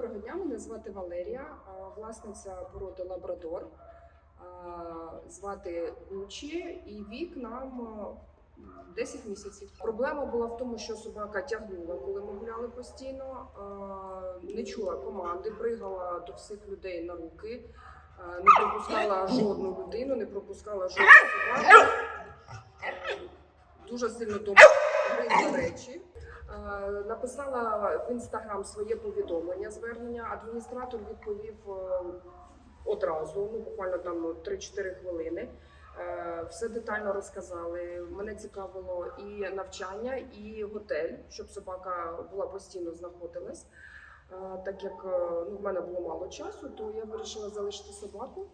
Доброго дня, мене звати Валерія, власниця породи Лабрадор. Звати Лучі і вік нам 10 місяців. Проблема була в тому, що собака тягнула, коли ми гуляли постійно, не чула команди, пригала до всіх людей на руки, не пропускала жодну людину, не пропускала жодну собаку. Дуже сильно гризла речі. Е, Написала в інстаграм своє повідомлення, звернення. Адміністратор відповів е, одразу, ну буквально там 3-4 хвилини. Е, Все детально розказали. Мене цікавило і навчання, і готель, щоб собака була постійно знаходилась. Так як ну, в мене було мало часу, то я вирішила залишити собаку.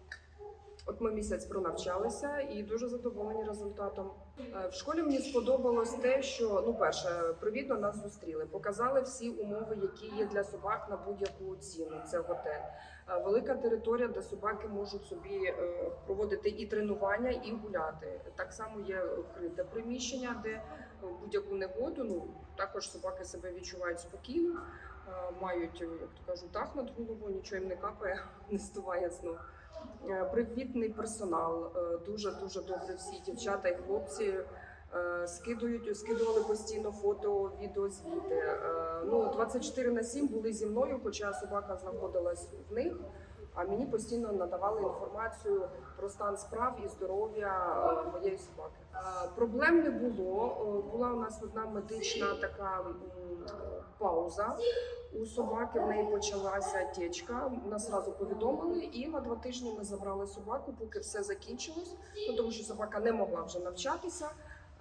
От ми місяць пронавчалися і дуже задоволені результатом. Е, В школі мені сподобалось те, що ну перше, привітно нас зустріли, показали всі умови, які є для собак на будь-яку ціну. Це готель, Е, велика територія, де собаки можуть собі е, проводити і тренування, і гуляти. Так само є вкрите приміщення, де будь-яку негоду ну також собаки себе відчувають спокійно, мають як то кажуть, дах над головою, нічого їм не капає, не стуває знов. Е, Привітний персонал, дуже дуже добре. Всі дівчата і хлопці е, скидують, скидували постійно фото, відео, звіти. Е, Ну 24 на 7 були зі мною, хоча собака знаходилась в них. А мені постійно надавали інформацію про стан справ і здоров'я е, моєї собаки. Проблем не було. Е, Була у нас одна медична така пауза. У собаки в неї почалася течка. Нас одразу повідомили, і на два тижні ми забрали собаку, поки все закінчилось. Ну тому що собака не могла вже навчатися.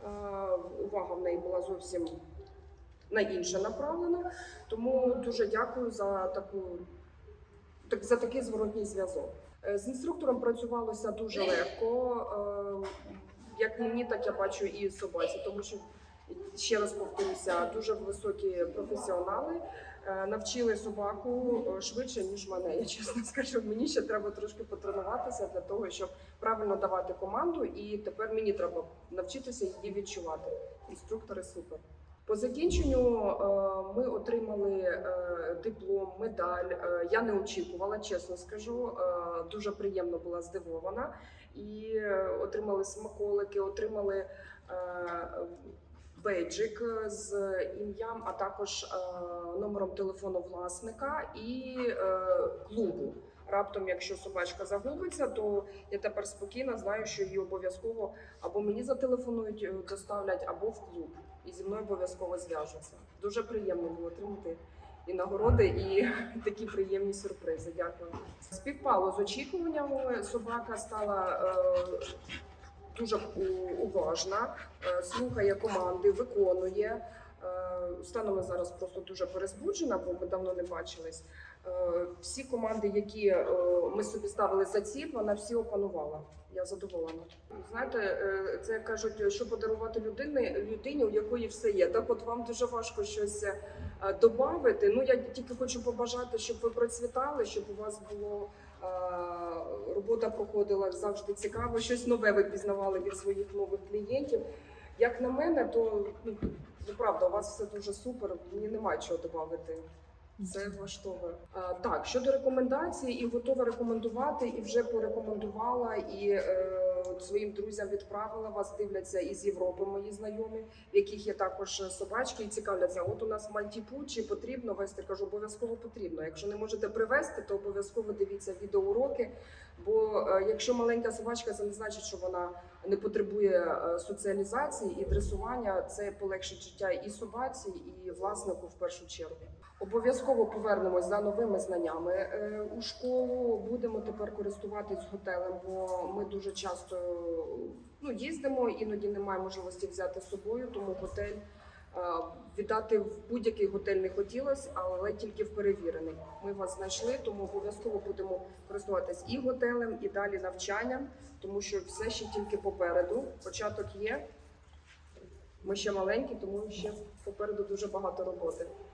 Е, Увага в неї була зовсім на інше направлена. Тому дуже дякую за таку так за такий зворотній зв'язок. Е, З інструктором працювалося дуже легко. Як мені, так я бачу і собаці, тому що ще раз повторюся, дуже високі професіонали е, навчили собаку е, швидше ніж мене. Я чесно скажу, мені ще треба трошки потренуватися для того, щоб правильно давати команду, і тепер мені треба навчитися її відчувати. Інструктори супер. По закінченню е, ми отримали е, диплом, медаль. Е, Я не очікувала, чесно скажу. Дуже приємно була здивована. І отримали смаколики, отримали бейджик з ім'ям, а також номером телефону власника і клубу. Раптом, якщо собачка загубиться, то я тепер спокійно знаю, що її обов'язково або мені зателефонують, доставлять, або в клуб. І зі мною обов'язково зв'яжуться. Дуже приємно було отримати і нагороди, і такі приємні сюрпризи. Дякую. Співпало з очікуваннями. Собака стала е, дуже уважна, е, слухає команди, виконує. Е, Станом я зараз просто дуже перезбуджена, бо ми давно не бачились. Е, Всі команди, які е, ми собі ставили за ціль, вона всі опанувала. Я задоволена. Знаєте, це як кажуть, що подарувати людині, людині, у якої все є. Так, от вам дуже важко щось додати. Ну я тільки хочу побажати, щоб ви процвітали, щоб у вас було робота проходила завжди цікаво, щось нове ви пізнавали від своїх нових клієнтів. Як на мене, то ну, ну правда, у вас все дуже супер. Мені немає чого додати. Це влаштовує. А, так, щодо рекомендацій, і готова рекомендувати, і вже порекомендувала, і е, своїм друзям відправила. Вас дивляться із Європи мої знайомі, в яких є також собачки, і цікавляться. От у нас мальтіпу, чи потрібно вести? Кажу, обов'язково потрібно. Якщо не можете привезти, то обов'язково дивіться відеоуроки. Бо е, якщо маленька собачка, це не значить, що вона не потребує е, соціалізації і дресування. Це полегшить життя і собаці, і власнику в першу чергу. Обов'язково повернемось за новими знаннями е, у школу. Будемо тепер користуватись готелем, бо ми дуже часто ну, їздимо, іноді немає можливості взяти з собою, тому готель. Е, Віддати в будь-який готель не хотілося, але тільки в перевірений. Ми вас знайшли, тому обов'язково будемо користуватись і готелем, і далі навчанням, тому що все ще тільки попереду. Початок є. Ми ще маленькі, тому ще попереду дуже багато роботи.